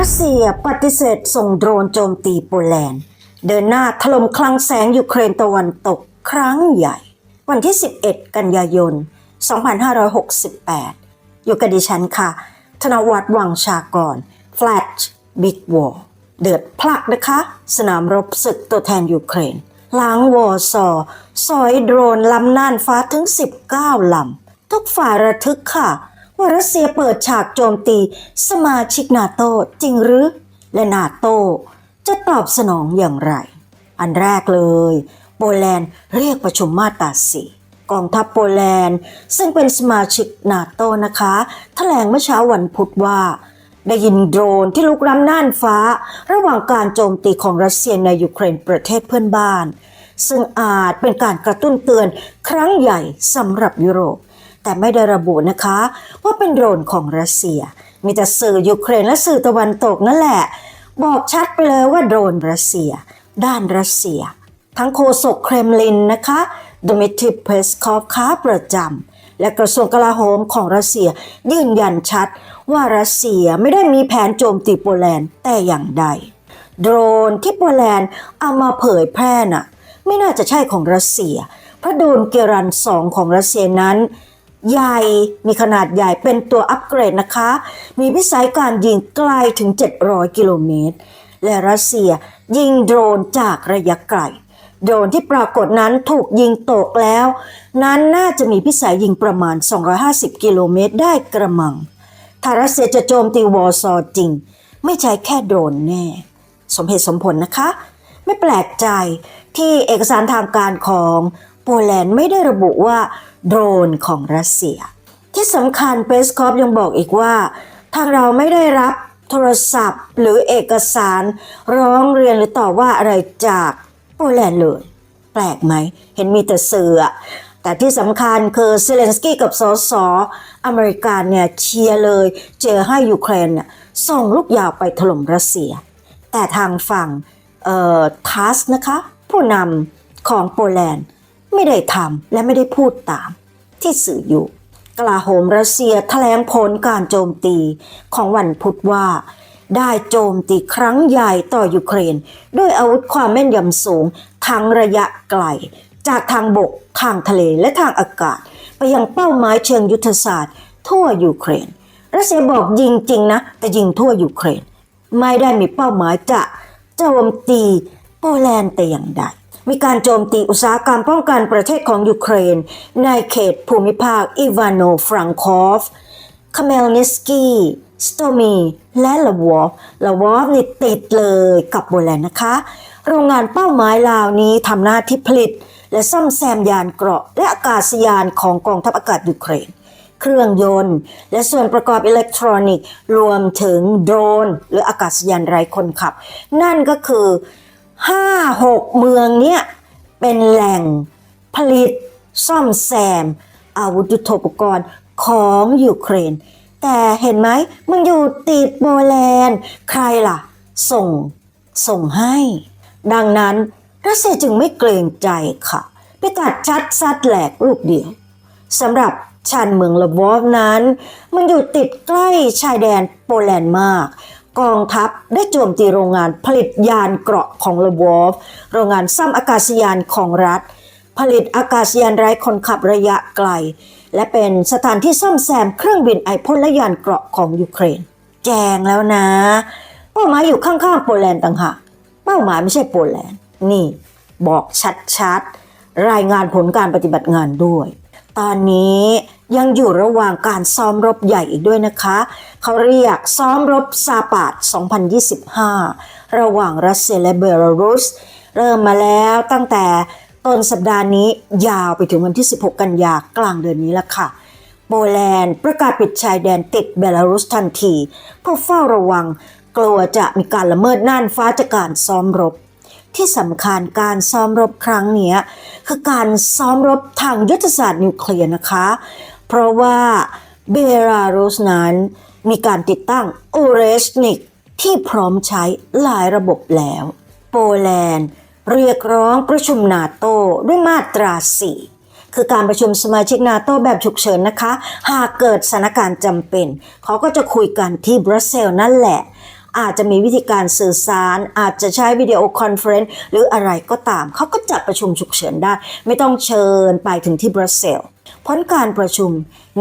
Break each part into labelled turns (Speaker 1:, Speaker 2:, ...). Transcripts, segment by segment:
Speaker 1: รัสเซียปฏิเสธส่งโดรนโจมตีโปแลนด์ เดินหน้าถล่มคลังแสงยูเครนตะวันตกครั้งใหญ่ วันที่ 11 กันยายน 2568 อยู่กับดิฉันค่ะ ธนวัฒน์วังชากร Flash Big War เดือดพลักนะคะ สนามรบศึกตัวแทนยูเครนหลังวอร์ซอร์สอยโดรนลำน่านฟ้าถึง 19ลำทุกฝ่ายระทึกค่ะ ว่ารัสเซียเปิดฉากโจมตี สมาชิกนาโตจริงหรือ และนาโตจะตอบสนองอย่างไร อันแรกเลย โปแลนด์เรียกประชุมมาตราสีกองทัพโปแลนด์ ซึ่งเป็นสมาชิกนาโตนะคะแถลงเมื่อเช้าวันพุธว่า ได้ยินโดรนที่ลุกล้ำน่านฟ้า ระหว่างการโจมตีของรัสเซียในยูเครนประเทศเพื่อนบ้าน ซึ่งอาจเป็นการกระตุ้นเตือนครั้งใหญ่สำหรับยุโรป แต่ไม่ได้ระบุนะคะ ว่าเป็นโดรนของรัสเซีย มีแต่สื่อยูเครนและสื่อตะวันตกนั่นแหละ บอกชัดไปเลยว่าโดรนรัสเซีย ด้านรัสเซีย ทั้งโฆษกเครมลินนะคะดมิทรีเพสคอฟค้าประจำและกระทรวงกลาโหมของรัสเซียยืนยันชัดว่ารัสเซียไม่ได้มีแผนโจมตีโปแลนด์แต่อย่างใด โดรนที่โปแลนด์เอามาเผยแพร่น่ะ ไม่น่าจะใช่ของรัสเซียเพราะโดรนเกรันสองของรัสเซียนั้น ใหญ่ มีขนาดใหญ่เป็นตัวอัปเกรดนะคะ มีวิสัยการยิงไกลถึง 700 กิโลเมตร และรัสเซียยิงโดรนจากระยะไกล โดรนที่ปรากฏนั้นถูกยิงตกแล้ว นั้นน่าจะมีพิสัยยิงประมาณ 250 กิโลเมตรได้กระมัง ถ้ารัสเซียจะโจมตีวอร์ซอจริง ไม่ใช่แค่โดรนแน่ สมเหตุสมผลนะคะ ไม่แปลกใจที่เอกสารทางการของ โปแลนด์ไม่ได้ระบุว่าโดรนของรัสเซีย ที่สำคัญเปสคอฟยังบอกอีกว่า ทางเราไม่ได้รับโทรศัพท์หรือเอกสารร้องเรียนหรือต่อว่าอะไรจากโปแลนด์เลย แปลกไหม เห็นมีแต่เสือแต่ที่สำคัญคือเซเลนสกี้กับสสอเมริกันเนี่ยเชียร์เลย เจอให้ยูเครนเนี่ยส่งลูกยาวไปถล่มรัสเซีย แต่ทางฝั่งเอ่อทัสนะคะ ผู้นำของโปแลนด์ ไม่ได้ทำและไม่ได้พูดตาม ที่สื่ออยู่ กลาโหมรัสเซียแถลงผลการโจมตีของวันพุธว่า ได้โจมตีครั้งใหญ่ต่อยูเครน ด้วยอาวุธความแม่นยำสูงทั้งระยะไกล จากทางบก ทางทะเลและทางอากาศ ไปยังเป้าหมายเชิงยุทธศาสตร์ ทั่วยูเครน รัสเซียบอกยิงจริงนะ แต่ยิงทั่วยูเครน ไม่ได้มีเป้าหมายจะโจมตีโปแลนด์แต่อย่างใด มีการโจมตีอุตสาหกรรมป้องกันประเทศของยูเครน ในเขตภูมิภาคอิวานโนฟรังคอฟคาเมลนิสกีสโตมีและลาวอฟลาวอฟนี่ติดเลยกับโปแลนด์นะคะ โรงงานเป้าหมายลาวนี้ทำหน้าที่ผลิต และซ่อมแซมยานเกราะ และอากาศยานของกองทัพอากาศยูเครน เครื่องยนต์ และส่วนประกอบอิเล็กทรอนิกส์ รวมถึงโดรน หรืออากาศยานไร้คนขับ นั่นก็คือ 5-6เมืองเนี้ยเป็นแหล่งผลิตซ่อมแซม อาวุธยุทโธปกรณ์ของยูเครน แต่เห็นไหมมันอยู่ติดโปแลนด์ใครล่ะ ส่งส่งให้ ดังนั้นรัสเซียจึงไม่เกรงใจค่ะไปตัดชัดซัดแหลกลูกเดียวสำหรับชานเมืองลาวอฟนั้น มันอยู่ติดใกล้ชายแดนโปแลนด์มาก กองทัพได้โจมตีโรงงานผลิตยานเกราะของลวอฟโรงงานซ่อมอากาศยานของรัฐ ผลิตอากาศยานไร้คนขับระยะไกล และเป็นสถานที่ซ่อมแซมเครื่องบินไอพ่นและยานเกราะของยูเครน แจงแล้วนะ เป้าหมายอยู่ข้างๆโปแลนด์ต่างหากเป้าหมายไม่ใช่โปแลนด์ นี่ บอกชัดๆรายงานผลการปฏิบัติงานด้วย ตอนนี้ ยังอยู่ระหว่างการซ้อมรบใหญ่อีกด้วยนะคะ เขาเรียกซ้อมรบซาปาด 2025 ระหว่างรัสเซียและเบลารุส เริ่มมาแล้วตั้งแต่ต้นสัปดาห์นี้ยาวไปถึงวันที่ 16 กันยากลางเดือนนี้ละค่ะ โปแลนด์ประกาศปิดชายแดนติดเบลารุสทันทีเพื่อเฝ้าระวังกลัวจะมีการละเมิดน่านฟ้าจากการซ้อมรบ ที่สำคัญการซ้อมรบครั้งนี้คือการซ้อมรบทางยุทธศาสตร์นิวเคลียร์นะคะ เพราะว่าเบลารุสนั้นมีการติดตั้งอูเรสนิกที่พร้อมใช้หลายระบบแล้ว โปแลนด์เรียกร้องประชุมนาโตด้วยมาตรา4คือการประชุมสมาชิกนาโตแบบฉุกเฉินนะคะ หากเกิดสถานการณ์จำเป็น เขาก็จะคุยกันที่บรัสเซลนั่นแหละ อาจจะมีวิธีการสื่อสาร อาจจะใช้วิดีโอคอนเฟรนซ์หรืออะไรก็ตาม เขาก็จัดประชุมฉุกเฉินได้ ไม่ต้องเชิญไปถึงที่บรัสเซล ส์ผลการประชุม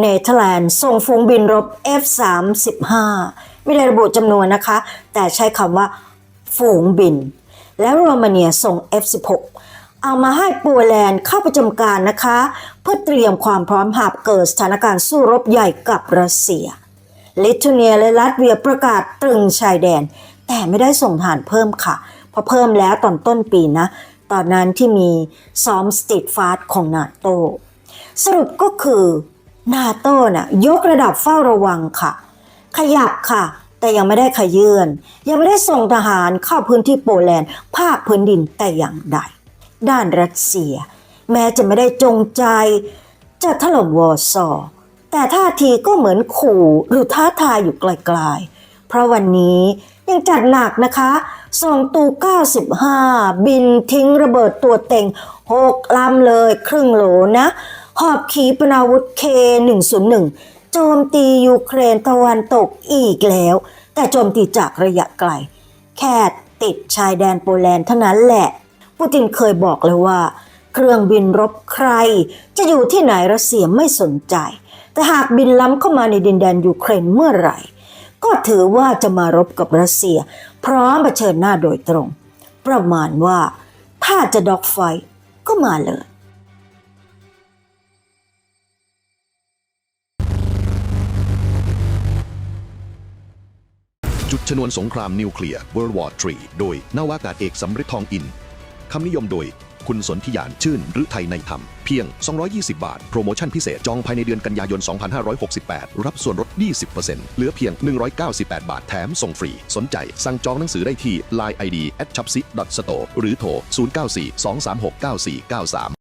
Speaker 1: เนเธอร์แลนด์ส่งฝูงบินรบ F-35 ไม่ได้ระบุจำนวนนะคะ แต่ใช้คำว่าฝูงบิน และโรมาเนียส่ง F-16 เอามาให้โปแลนด์เข้าประจำการนะคะ เพื่อเตรียมความพร้อมหากเกิดสถานการณ์สู้รบใหญ่กับรัสเซียลิทัวเนียและลัตเวียประกาศตรึงชายแดน แต่ไม่ได้ส่งทหารเพิ่มค่ะ เพราะเพิ่มแล้วตอนต้นปีนะ ตอนนั้นที่มีซ้อมสติดฟาสของนาโต สรุปก็คือนาโต้น่ะยกระดับเฝ้าระวังค่ะ ขยับค่ะ แต่ยังไม่ได้ขยื่นยังไม่ได้ส่งทหารเข้าพื้นที่โปแลนด์ภาคพื้นดินแต่อย่างใด ด้านรัสเซีย แม้จะไม่ได้จงใจ จะถล่มวอร์ซอแต่ท่าทีก็เหมือนขู่หรือท้าทายอยู่ไกลๆ เพราะวันนี้ยังจัดหนักนะคะส่งตู 95 บินทิ้งระเบิดตัวเต็ง6ลำเลยครึ่งโหลนะ หอบขีปนาวุธ K101 โจมตียูเครนตะวันตกอีกแล้ว แต่โจมตีจากระยะไกล แค่ติดชายแดนโปแลนด์เท่านั้นแหละ ปูตินเคยบอกเลยว่า เครื่องบินรบใคร จะอยู่ที่ไหนรัสเซียไม่สนใจ แต่หากบินล้ำเข้ามาในดินแดนยูเครนเมื่อไหร่ ก็ถือว่าจะมารบกับรัสเซีย พร้อมเผชิญหน้าโดยตรง ประมาณว่าถ้าจะด็อกไฟก็มาเลย
Speaker 2: จุดชนวนสงครามนิวเคลียร์ World War III โดยนาวากาศเอกสำริดทองอิน คำนิยมโดยคุณสนธิยานชื่นหรือไทยในธรรม เพียง 220 บาท โปรโมชั่นพิเศษ จองภายในเดือนกันยายน 2568 รับส่วนลด 20%เหลือเพียง 198 บาท แถมส่งฟรี สนใจ สั่งจองหนังสือได้ที่ Line ID at c h a p s i store หรือโทร 094 236 9493